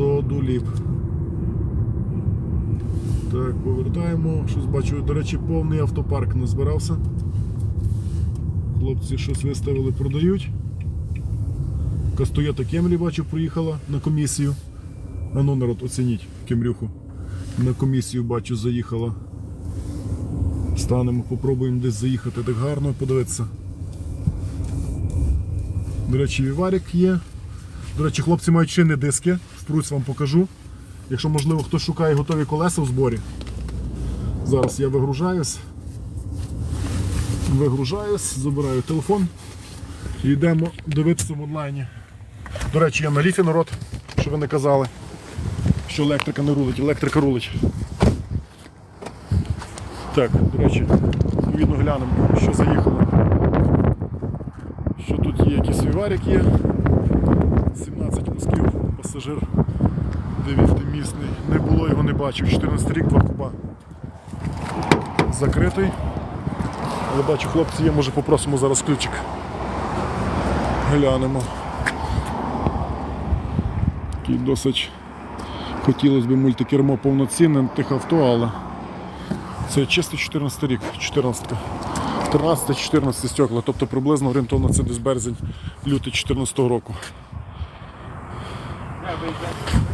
до дуліп. Так, повертаємо. Щось бачу, до речі, повний автопарк не збирався. Хлопці щось виставили, продають. Кастоєта Кемрі, бачу, приїхала на комісію. А ну, народ, оцініть Кемрюху. На комісію бачу, заїхала. Станемо, попробуємо десь заїхати так гарно, подивитися. До речі, віварик є. До речі, хлопці мають чинні диски. Впрусь вам покажу. Якщо, можливо, хтось шукає готові колеса в зборі. Зараз я вигружаюсь. Вигружаюсь, забираю телефон і йдемо дивитися в онлайні. До речі, я на ліфі народ, що ви не казали, що електрика не рулить, електрика рулить. Так, до речі, відповідно глянемо, що заїхало. Що тут є, якийсь віварик є. 17 кусків, пасажир 9-місний. Не було його, не бачив. 14 рік, 2 куба. Закритий. Але бачу, хлопці є, може попросимо зараз ключик. Глянемо. Такий досить хотілося б мультикермо повноцінне тих авто, але це чисто 14 рік, 14. 13-14 стекла, тобто приблизно орієнтовно це десь березень, лютий 14 року.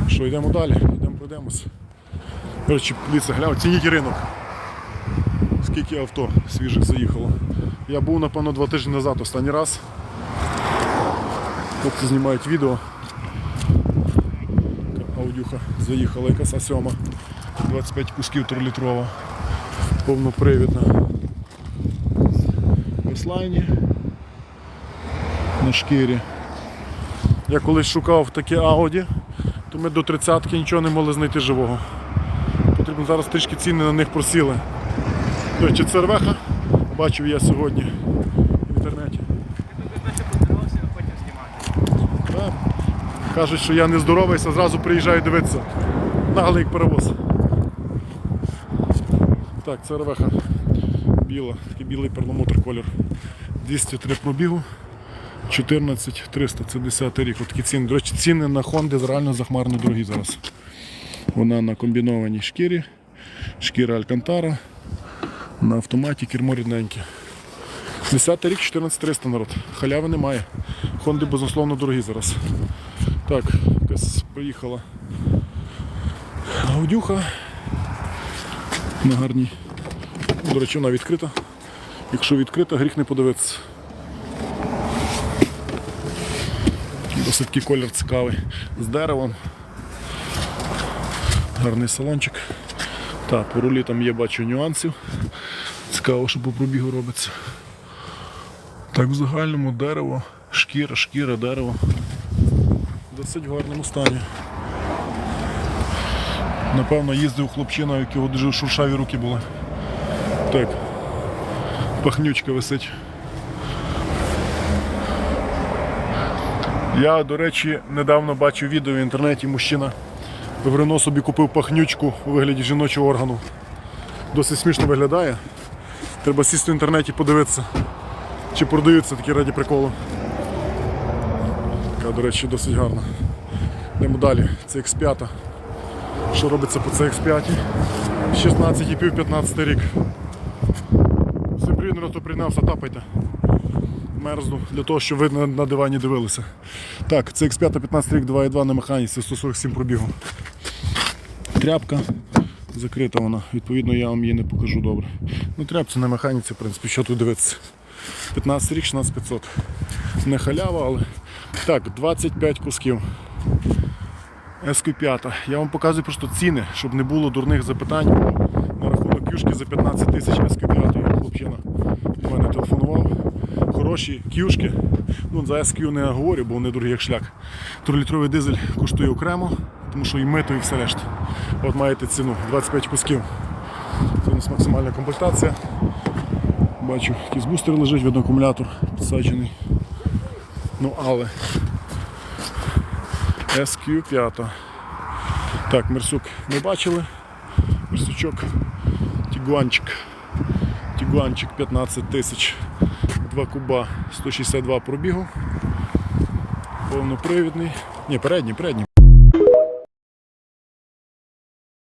Що, йдемо далі, йдемо пройдемось. Речі, дивіться, глянь, оцініть ринок. Скільки авто свіжих заїхало. Я був, напевно, два тижні назад останній раз. Хлопці знімають відео. Аудюха заїхала, якась А7. 25 кусків 3-літрова. Повнопривідна. Веслайні. На шкірі. Я колись шукав таке Ауді, то ми до 30-ки нічого не могли знайти живого. Потрібно зараз трішки ціни на них просіли. До речі, цервеха бачив я сьогодні в інтернеті. Так. Кажуть, що я не здоровийся, зразу приїжджаю дивитися. Наглий як перевоз. Так, це ревеха біла, такий білий перламутр колір. 203 пробігу, 14 300, це 10 рік. От такі ціни. До речі, ціни на Honda реально захмарно дорогі зараз. Вона на комбінованій шкірі, шкіра Алькантара, на автоматі кермо рідненьке. 10 рік 14300 народ. Халяви немає. Хонди безусловно дорогі зараз. Так, якась поїхала Аудюха на гарній. До речі, вона відкрита. Якщо відкрита, гріх не подивитися. Досить такий колір цікавий. З деревом. Гарний салончик. Так, по рулі там є, бачу, нюансів. Цікаво, що по пробігу робиться. Так, в загальному дерево, шкіра, шкіра, дерево. Досить в гарному стані. Напевно, їздив хлопчина, у якого дуже шуршаві руки були. Так. Пахнючка висить. Я, до речі, недавно бачив відео в інтернеті, мужчина в собі купив пахнючку у вигляді жіночого органу. Досить смішно виглядає. Треба сісти в інтернеті подивитися, чи продаються такі раді приколу. Така, до речі, досить гарна. Йдемо далі. Це X5. Що робиться по CX5? 16,5 15 рік. Всім то прийнявся, тапайте. Мерзну для того, щоб ви на, на дивані дивилися. Так, це X5 15 рік 2.2 на механіці, 147 пробігу. Тряпка закрита вона, відповідно я вам її не покажу добре. Ну тряпці на механіці, в принципі, що тут дивитися. 15 рік, 16500. Не халява, але. Так, 25 кусків. СК5. Я вам показую просто ціни, щоб не було дурних запитань кюшки за 15 тисяч СК5. Хлопчина до мене телефонував. Хороші кюшки. Ну, за SQ не говорю, бо вони дорогі як шлях. Трилітровий дизель коштує окремо, тому що і мито, і все решта. От маєте ціну 25 кусків. Це у нас максимальна комплектація. Бачу, якийсь бустер лежить, видно акумулятор підсаджений. Ну, але SQ5. Так, мерсюк ми бачили. Мерсючок. Тігуанчик. Тігуанчик 15 тисяч. 2 куба 162 пробігу. Повнопривідний. Ні, передній, передній.